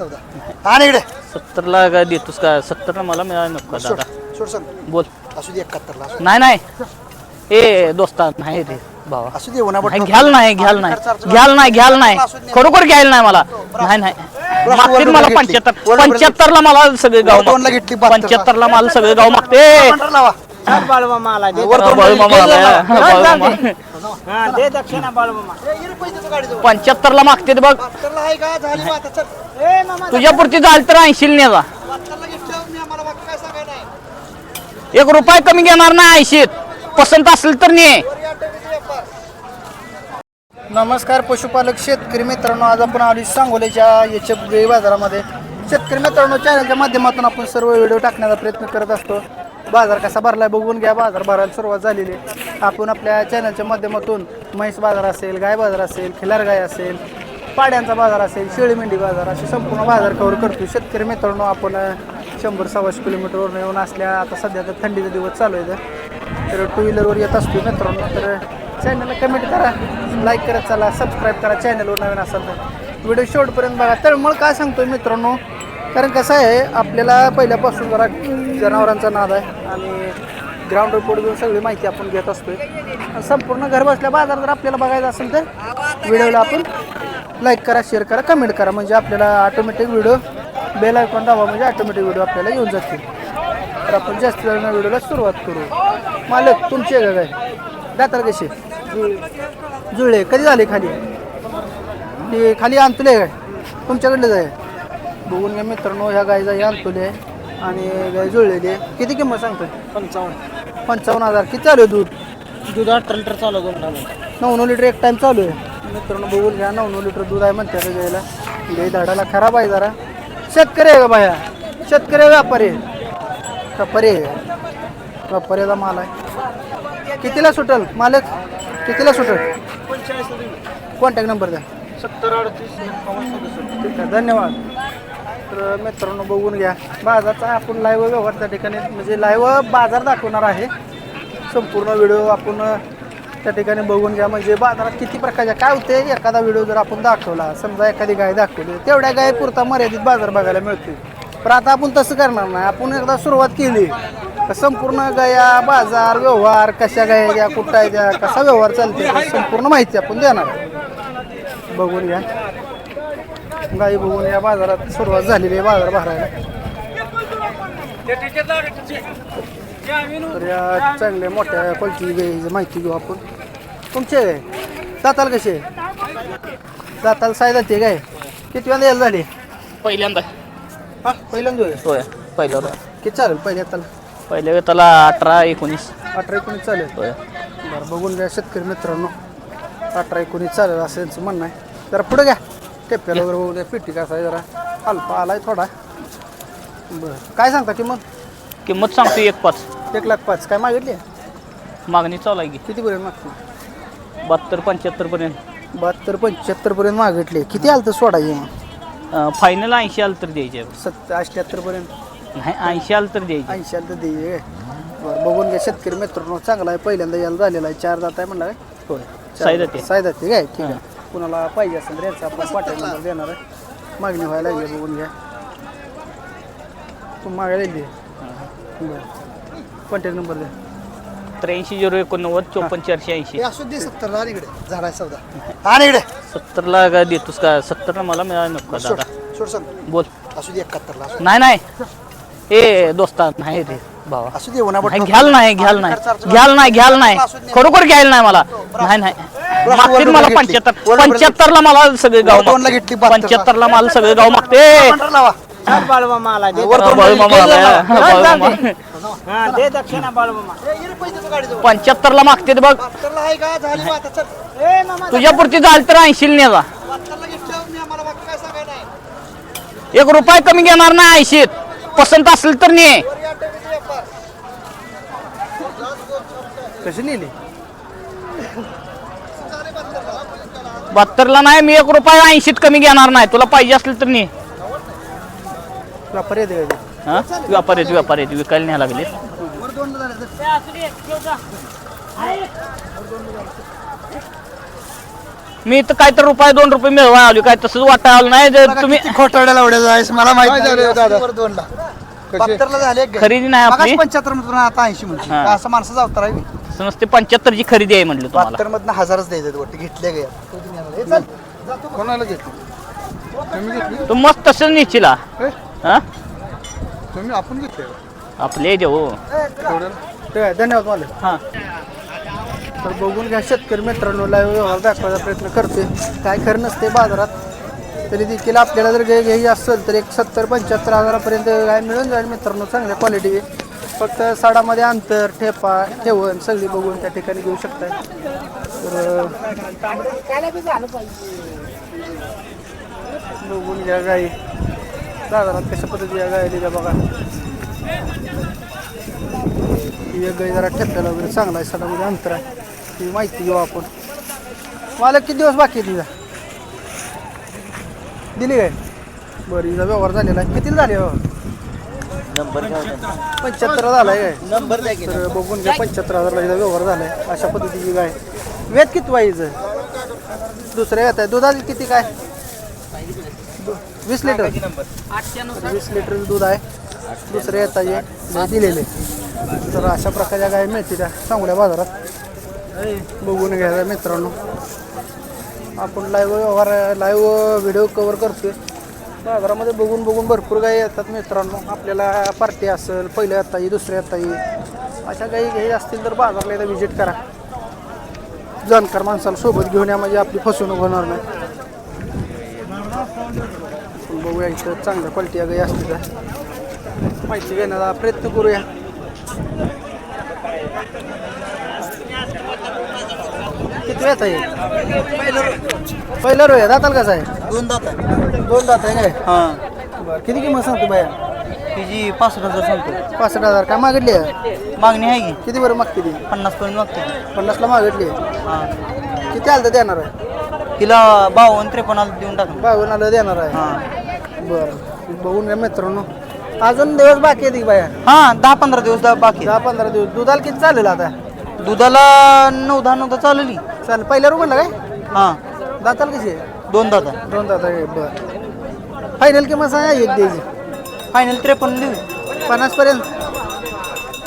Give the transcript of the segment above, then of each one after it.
चौदा. आणि इकडे. सत्तरला काय देतोस का सत्तरला मला मिळालं नको सोड दादा? सोड सांग. बोल. असू दे एकाहत्तरला असू नाही नाही. ए दोस्ता नाही रे भावा. असू दे नाही घ्याल नाही घ्याल नाही. घ्याल नाही घ्याल नाही. खरोखर घ्यायला नाही मला. नाही नाही. मागतील मला पंच्याहत्तर. पंच्याहत्तर ला मला सगळे गाव दोनला घेतली, बहात्तरला. पंच्याहत्तर ला मला सगळे गाव मागते लावा. दे. वर. जरा. बाळूमामा. हा दे दक्षिणा बाळूमामा. ए, ये रे पैसे तू गाडीजवळ. पंच्याहत्तर ला मागते बघ. बहात्तरला आहे का? झाली बा आता. चल. ए मामा तुझ्या पुरती झाली तर ऐंशी नेला एक रुपये कमी घेणार नाही ऐंशीत. पसंत असेल तर ने. वर. नमस्कार पशुपालक शेतकरी मित्रांनो. आज आपण आलो सांगोलीच्या याच्या गाई बाजारामध्ये. शेतकरी मित्रांनो चॅनलच्या माध्यमातून आपण सर्व व्हिडिओ टाकण्याचा प्रयत्न करत असतो. बाजार कसा भरलाय बघून घ्या. बाजार भरायला सुरुवात झालेली आहे. आपण आपल्या चॅनलच्या माध्यमातून म्हैस बाजार असेल गाय बाजार असेल खिलार गाय असेल पाड्यांचा बाजार असेल शेळी मेंढी बाजार असे संपूर्ण बाजार कव्हर करतो शेतकरी मित्रांनो आपण शंभर सव्वाशे किलोमीटरवरून येऊन असल्या आता सध्या तर थंडीचा दिवस चालू आहे तर टू व्हीलरवर येत असतो मित्रांनो. तर चॅनलला कमेंट करा लाईक करत चला सबस्क्राईब करा चॅनलवर नवीन असाल तर. व्हिडिओ शेवटपर्यंत बघा. तर मग काय सांगतो मित्रांनो? कारण कसं आहे आपल्याला पहिल्यापासून जरा जनावरांचा नाद आहे. आणि ग्राउंड रिपोर्ट घेऊन सगळी माहिती आपण घेत असतोय. संपूर्ण घर बसल्या बाजार जर आपल्याला बघायचा असेल तर व्हिडिओला आपण लाईक करा शेअर करा कमेंट करा. म्हणजे आपल्याला ऑटोमॅटिक व्हिडिओ बेल आयकॉन दाबा म्हणजे ऑटोमॅटिक व्हिडिओ आपल्याला येऊन जातील. तर आपण जास्त वेळ व्हिडिओला सुरुवात करू. मालक तुमची आहे. काय दातार कशी? जुळे. कधी झाले खाली? ते खाली आणतुले काय? तुमच्याकडलेच आहे. बघून घ्या मित्रांनो ह्या गायचा हे आणतुले आहे आणि गाय जुळलेली आहे. किती किंमत सांगतोय? पंचावन्न. पंचावन्न हजार. किती चालू आहे दूध? दूध अठरा लिटर चालू दोन नऊ नऊ लिटर एक टाइम चालू आहे. मित्रांनो बघून घ्या नऊ नऊ लिटर दूध आहे म्हणते आता गायला झाडाला खराब आहे जरा. शेतकरी आहे का बाया? शेतकरी आहे व्यापारी? आहे? व्यापारी आहे. व्यापाऱ्याचा माल आहे. कितीला सुटल? मालक? कितीला सुटल? कॉन्टॅक्ट नंबर द्या. सत्तर अडतीस ठीक आहे धन्यवाद. तर मित्रांनो बघून घ्या. बाजारचा आपण लाईव्ह व्यवहार त्या ठिकाणी म्हणजे लाईव्ह बाजार दाखवणार आहे. संपूर्ण व्हिडिओ आपण त्या ठिकाणी बघून घ्या. म्हणजे बाजारात किती प्रकारच्या काय होते एखादा व्हिडिओ जर आपण दाखवला समजा एखादी गाय दाखवली तेवढ्या गाय पुरता मर्यादित बाजार बघायला मिळते पण आता आपण तसं करणार नाही. आपण एकदा सुरुवात केली तर संपूर्ण गया बाजार व्यवहार कशा गाया द्या कुठं आहे द्या कसा व्यवहार चालते संपूर्ण माहिती आपण देणार. बघून घ्या. गाई बघून या बाजारात सुरुवात झालेली आहे बाजार भरायला. तर या चांगल्या मोठ्या क्वालिटी गाईची माहिती घेऊ आपण. तुमचे दाताल कसे दाताल साय जाते काय? किती वेळा यायला झाली? पहिल्यांदा. हा पहिल्यांदा होय. पहिलं किती चालेल पहिल्या त्याला पहिल्या वेताला अठरा एकोणीस. अठरा एकोणीस चालेल. होय. बरं बघून घ्या शेतकरी मित्रांनो. अठरा एकोणीस चालेल असं यांचं म्हणणं आहे. जरा पुढे घ्या. टेप्याला वगैरे बघू द्या पिटी कसा आहे जरा. अल्पा आलाय थोडा. बरं. काय सांगता किंमत? किंमत सांगतो एक पाच. एक लाख पाच. काय मागितली? मागणी चालू आहे की. कितीपर्यंत मागते बहात्तर पंच्याहत्तर पर्यंत. बहात्तर पंच्याहत्तर पर्यंत मागितले. किती आलं तर सोडायचे मग. फायनल ऐंशी आलं तर द्यायचे. सत्तर अठ्याहत्तर पर्यंत. नाही ऐंशी आलं तर द्यायचे. ऐंशी आलं तर द्यायचे बरं बघून घ्या शेतकरी मित्रांनो. चांगला आहे. पहिल्यांदा यायला झालेला आहे. चार दात आहे म्हणला काय? होय. साईदा ते सायदा ते काय? ठीक आहे. कुणाला पाहिजे असेल तर यांचा आपण पाठ्या नंबर देणार आहे. मागणी व्हायला लागली बघून घ्या. तू मागायला लागली बरं. कॉन्टॅक्ट नंबर द्या. त्र्याऐंशी झिरो एकोणनव्वद चोपन्न चारशे ऐंशी. असू दे सत्तर आणि इकडे. झाडाय चौदा आणि इकडे. सत्तरला काय देतोस का? सत्तरला मला मिळालं नको सोड दादा. सोड सांग. बोल. असू दे एकाहत्तरला. असू नाही नाही. ए दोस्ता नाही रे. भावा असू दे उन्हा नाही घ्याल नाही घ्याल नाही. घ्याल नाही घ्याल नाही. खरोखर घ्यायला नाही मला. नाही नाही. मागतील मला पंच्याहत्तर पंच्याहत्तर ला मला सगळे गाव दोनला घेतली, पंच्याहत्तर ला मला सगळे गाव मागते. लावा. दे वर. हा दे दक्षिणा. पंच्याहत्तर ला मागते बघ. बहात्तरला आहे का? झाली बा आता चल. ए मामा तुझ्या पुरती झाली तर ऐंशी नेला बहात्तरला घेतलं मी आम्हाला बाकी काय सांगायला नाही एक रुपये कमी घेणार नाही ऐंशीत. पसंत असेल तर ने वर या टोपीचा व्यापार. कशी नेली? बहात्तरला नाही मी एक रुपये ऐंशीत कमी घेणार नाही. तुला पाहिजे असेल तर ने. व्यापारी ते. हा? व्यापारी व्यापारी विकायला न्यायला लागले तर. मी इथं काय तर रुपये दोन रुपये मिळवा आलो काय तसंच वाटा आलं नाही जर तुम्ही खोटाड्याला उड्या जायचं मला माहिती दादा? वर दोनला? बहात्तरला झाले एक खरेदी नाही आपली. पंच्याहत्तर मधून आता ऐंशी म्हणजे हा. असं माणसं जावता राहील असं नसते पंच्याहत्तर ची खरेदी आहे म्हटलं तुम्हाला. बहात्तर मधनं हजारच द्यायचे वाटतं घेतले गे कोणाला घेतली? तुम्ही घेतली? तो मस्त तसंच निश्चिला. हे? हा? तुम्ही आपण घेतले आपले जे हो. तेवढ्याला धन्यवाद मला हा. तर बघून घ्या शेतकरी मित्रांनो लाईव्ह व्यवहार दाखवायचा प्रयत्न करते काय खरं नसते बाजारात. तरी देखील आपल्याला जर गाय घ्यायची असेल तर एक सत्तर पंच्याहत्तर हजारापर्यंत गाय मिळून जाईल मित्रांनो चांगल्या क्वालिटी फक्त साडामध्ये अंतर ठेपा ठेवण सगळी बघून त्या ठिकाणी घेऊ शकताय. तर बघून घ्या गाई. साधारण कशा पद्धतीच्या गाय दिल्या बघा. ही एक गाई जरा ठेप्याला वगैरे चांगला आहे सडामध्ये अंतर आहे. ती माहिती घेऊ आपण. मला किती दिवस बाकी आहे दिली काय? बरं हिचा व्यवहार झालेला. आहे किती झाले व्यवहार पंच्याहत्तर झालाय काय? नंबर द्या की. तर बघून घ्या पंच्याहत्तर हजारला हिचा व्यवहार झालाय. अशा पद्धतीची गाय. वेद किती वाईचं दुसरं येत आहे. दुधाची किती काय? दु- वीस लिटर. वीस लिटर दूध आहे. दुसरं येत आहे. दिलेले. तर अशा प्रकारच्या गाय मिळते त्या चांगल्या बाजारात. बघून घ्या मित्रांनो. आपण लाईव्ह व्यवहार लाईव्ह व्हिडिओ कवर करतो आहे बाजारामध्ये बघून बघून भरपूर गाई येतात मित्रांनो. आपल्याला पार्टी असेल पहिल्या येता येईल दुसऱ्या येता येईल अशा गाई घ्यायच्या असतील तर बाजारला एकदा व्हिजिट करा. जाणकार माणसाला सोबत घेऊन या म्हणजे आपली फसवणूक होणार नाही. बघूया इथं चांगल्या क्वालिटी गाई असतील का? माहिती घेण्याचा प्रयत्न करूया. किती वेळ आहे पहिलं रो आहे दाताल कसं आहे? दोन दात दोन दात आहे काय? हा. बरं किती किंमत सांगतो बाया? तिची पासष्ट हजार सांगतो. पासष्ट हजार. काय मागितली आहे? मागणी आहे की? किती बरं मागते ती? पन्नास पर्यंत मागते. पन्नासला मागितली हा. किती आलं तर देणार आहे? तिला बावन्न त्रेपन्न देऊन टाकलं बावन्न आलं देणार आहे. हा. बरं. बघून घ्या मित्रांनो. अजून दिवस बाकी आहे ती बाया. हा दहा पंधरा दिवस बाकी दहा पंधरा दिवस. दुधाला किती चालेल आता? दुधाला नऊ दहा नऊ दहा चालली. चालेल. पहिल्या रुपयाला काय? हा. दाताल कशी आहे दोन दादा दोन दात आहे बरं. फायनल किंमत सांगा एक द्यायची. फायनल त्रेपन्न देऊ. पन्नास पर्यंत.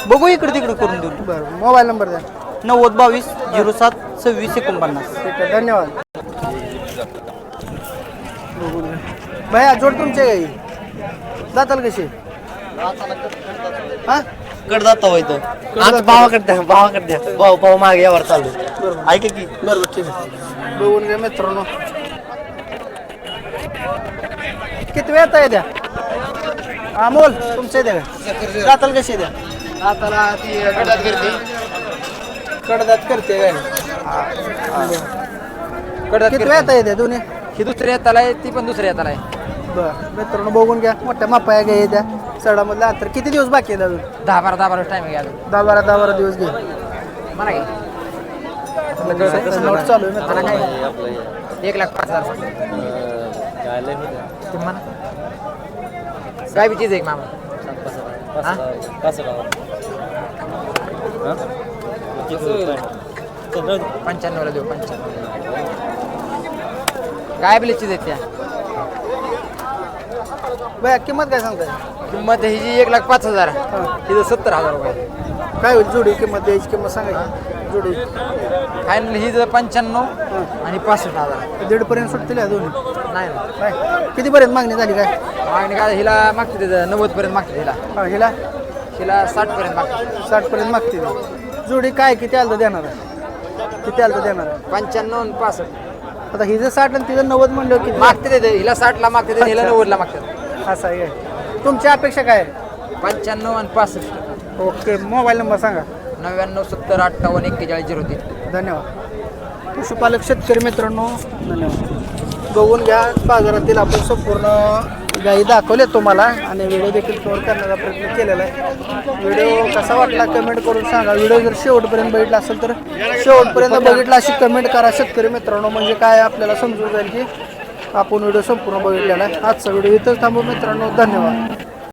बघू इकडे तिकडे करून देऊ. बरं मोबाईल नंबर द्या. नव्वद बावीस झिरो सात सव्वीस एकोणपन्नास. ठीक आहे धन्यवाद. भैया जोड तुमचे. काही जाताल कशी हा? कडदाता होय तो. आमच्या भावाकडे द्या भावाकडे द्या. भाऊ भाऊ मागे यावर चालू. ऐका की. बरोबर ठीक आहे. बघून घ्या मित्रांनो. किती वेळ आहे द्या अमोल तुमचे द्या जाताल कशी द्या आता ती गटात करते. कडदात करते काय? कडदात किती वेळ आहे द्या दोन्ही? ही दुसऱ्या हाताला आहे ती पण दुसऱ्या हाताला आहे बरं मित्रांनो बघून घ्या. मोठ्या मापाया घ्या द्या सडामधलं अंतर किती दिवस बाकी आहे अजून? दहा बारा दहा बारा टाइम घ्या दहा बारा दहा बारा दिवस घे. म्हणा की नोट चालू आहे मित्रांनो काय एक लाख पाच हजार ते म्हणा. काय बी चीज आहे एक मामा? हा? पंच्याण्णवला देऊ पंच्याण्णव काय बी चीज आहेत त्या. बया किंमत काय सांगताय? किंमत ही जी एक लाख पाच हजार. तिथं सत्तर हजार रुपये. काय होईल जोडी किंमत द्यायची किंमत सांगायची? जोडी. फायनल ही जर पंच्याण्णव आणि पासष्ट हजार. दीड पर्यंत सुटतील या दोन्ही? नाही ना काय किती पर्यंत मागणी झाली काय? मागणी काय हिला मागते तिथं नव्वद पर्यंत मागते हिला. हा हिला? हिला साठ पर्यंत मागते. साठ पर्यंत मागतील जोडी काय किती आलं तर देणार? आहे किती आलं तर देणार? आहे पंच्याण्णव आणि पासष्ट. आता हिचं साठ आणि तिचं नव्वद म्हणलं किती? मागते ते हिला साठला मागते हिला नव्वदला मागतात असं आहे. तुमची अपेक्षा काय आहे? पंच्याण्णव आणि पासष्ट. ओके मोबाईल नंबर सांगा. नव्याण्णव सत्तर अठ्ठावन्न एक्केचाळीस झिरो तीन. धन्यवाद. पशुपालक शेतकरी मित्रांनो धन्यवाद. बघून घ्या बाजारातील आपण संपूर्ण गायी दाखवले तुम्हाला आणि व्हिडिओ देखील कव्हर करण्याचा प्रयत्न केलेला आहे. व्हिडिओ कसा वाटला कमेंट करून सांगा. व्हिडिओ जर शेवटपर्यंत बघितला असेल तर शेवटपर्यंत बघितला अशी कमेंट करा. शेतकरी मित्रांनो म्हणजे काय आपल्याला समजून जाईल की आपण व्हिडिओ संपूर्ण बघितलेला आहे. आजचा व्हिडिओ इथंच थांबू मित्रांनो. धन्यवाद.